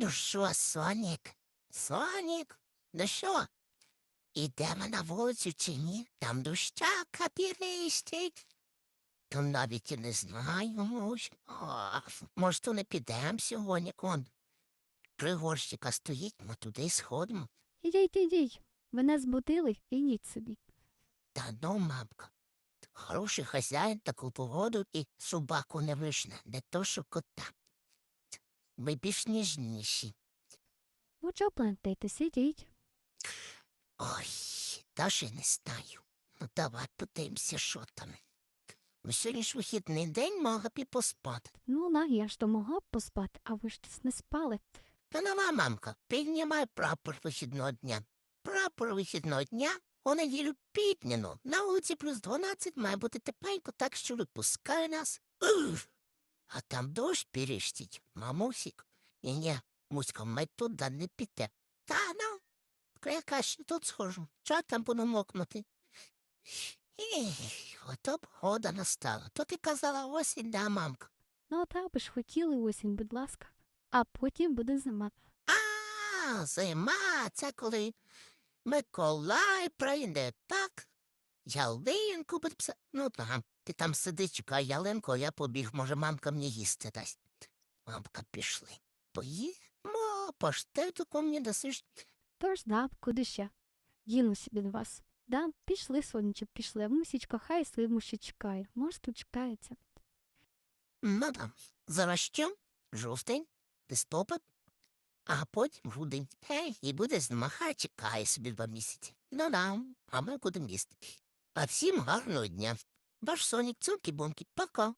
Ну що, Сонік? Сонік? Ну що? Ідемо на вулицю чи ні? Там доща капірistить. То навіть і не знаю. А, може, то не підемо сьогодні, кон. Три горщика стоїть, ми туди сходимо. Ідіть, ідіть. Мене збудили, ідіть собі. Та ну, мамка, хороший хазяїн таку погоду і собаку не вишне, не то що кота. Ви більш ніжніші. Ну, чого плентитесь, ідіть. Ой, даже не знаю. Ну, давай подивимося, що там. Ну, сьогодні ж вихідний день могла б і поспати. Ну, на, я ж то могла б поспати, а ви ж десь не спали. Та нова мамка, піднімай прапор вихідного дня. Прапор вихідного дня у неділю підняно. На вулиці плюс 12 має бути тепленько, так що випускай нас. Уф! А там дощ перештить, мамусік. І ні, муська, ми туди не піде. Та ну, я краще тут схожу. Чого там буду мокнути? Ех, ото погода настала. То ти казала осінь, да, мамка? Ну, та ви ж хотіли осінь, будь ласка. А потім буде зима. А, зима, це коли Миколай прийде, так? Ялинку буде пса. Ну там, ти там сиди, чекай ялинку, а я побіг, може, мамка мені їсти дасть. Мамка, пішли. Поїмо, поштету ко мені дасиш. Тож, да, куди ще? Дінуся від вас. Да, пішли, сонечок, пішли. А мусічка хай своєму ще чекає. Може, тут чекається. Ну там, зараз що? Жовтень, листопад, а потім грудень. Ей, і буде зима, чекає собі два місяці. Ну да, а ми будемо їсти. А всім гарного дня. Ваш Сонік, цілки бомки, пока.